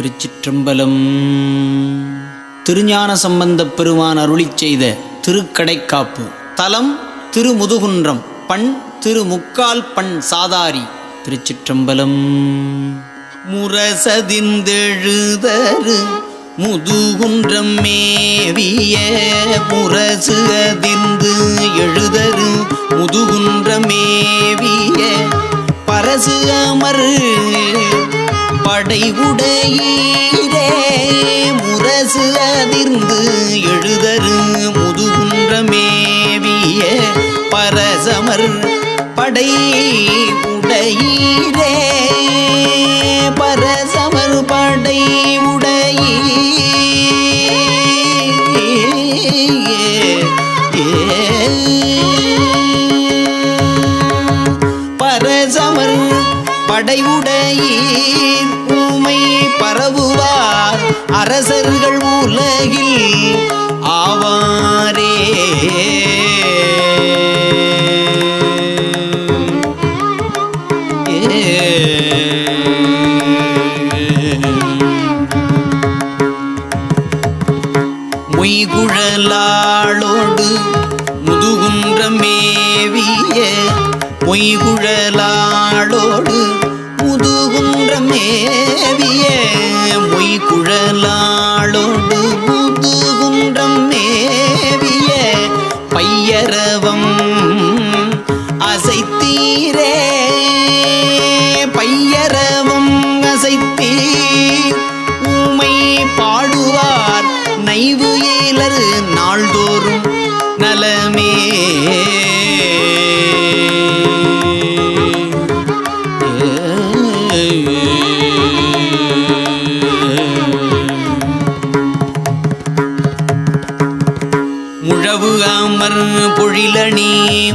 திருச்சிற்றம்பலம். திருஞான சம்பந்தப் பெருமான் அருளிச் செய்த திருக்கடைக்காப்பு. தலம் திருமுதுகுன்றம் பண் திருமுக்கால் பண் சாதாரி திருச்சிற்றம்பலம். முரசதிந்தெழுதரு முதுகுன்றம் மேவிய முரசு அதிர்ந்து எழுதரு முதுகுன்றம் மேவிய பரசு அமர் படை உடையீரே முரசு அதிர்ந்து எழுதரு முதுகுன்றமேவிய பரசமர் படை உடையீரே. பரசமர் படை உடையீரே. பொய்குழலாளோடு முதுகுன்ற மேவிய பொய்குழலாளோடு முதுகுன்ற மேவிய பொய்குழலாளோடு முதுகுன்றம் மேவிய பையரவம் அசைத்தீரே அமர் பொழிலணி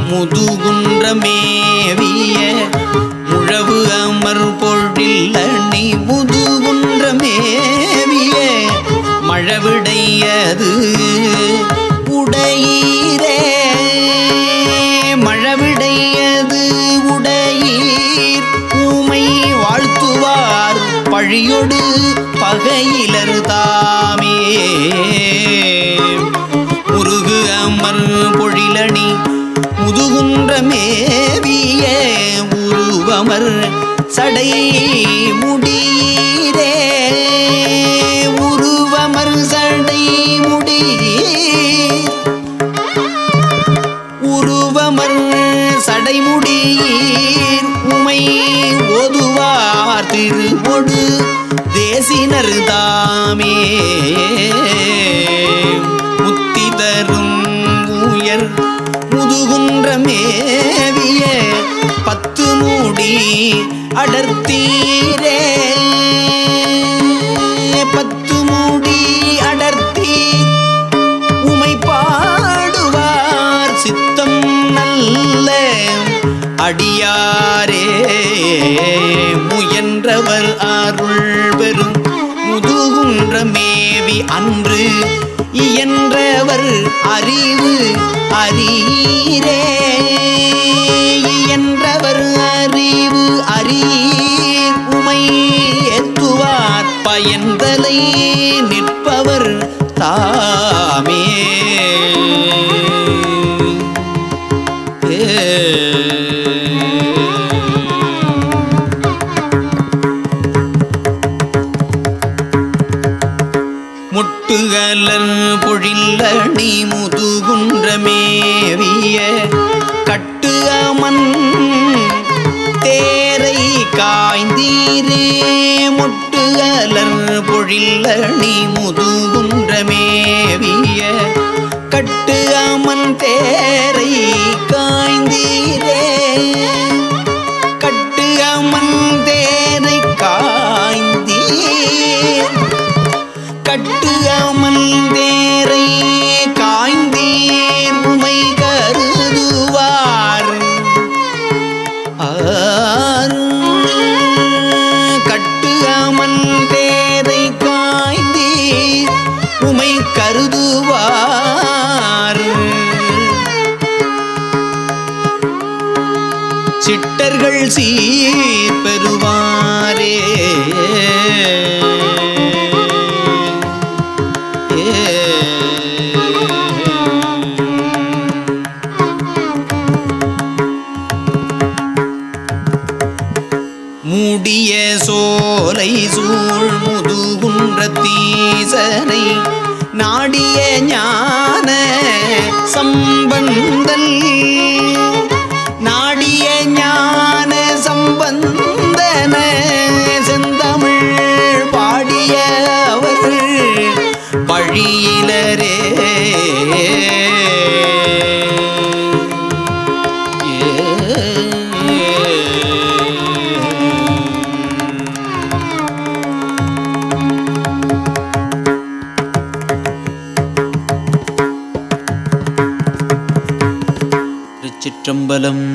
முதுகுன்றமேவிய முழவு அமர் பொழிலணி முதுகுன்றமேவிய மழவிடையது உடையீரே. மழவிடையது உடையீர். ஊமை வாழ்த்துவார் பழியொடு பகையிலர் தாமே. மண் அமர் பொழிலணி முதுகுன்றமேவிய உருவமர் சடை முடியீரே உருவமர் சடை முடி உருவமர் சடைமுடியீர் உமை ஓதுவார் திருமொடு தேசினர் தாமே முதுகுன்றமேவிய பத்து மூடி அடர்த்தீரே. பத்து மூடி அடர்த்தி உமை பாடுவார் சித்தம் நல்ல அடியாரே. முயன்றவர் அருள் பெரும் முதுகுன்றமேவி அன்று இயன்றவர் அறிவு அறியீரே. இயன்றவர் அறிவு அறியீர். உமை எத்துவார் பயன்தலை நிற்பவர் தாமே. ஏ. பொழில்லணி முதுகுன்றமேவிய கட்டு அமன். தேரை காய்ந்தீரே முட்டு முட்டுகலர் பொழில்லணி முதுகுன்றமேவிய கட்டு அமன். தேரை காய்ந்தீரே. சிட்டர்கள் சீப்பெருவாரே மூடிய சோலை சூழ் முதுகுன்ற தீசனை நாடிய ஞான சம்பந்தல் திருச்சிற்றம்பலம்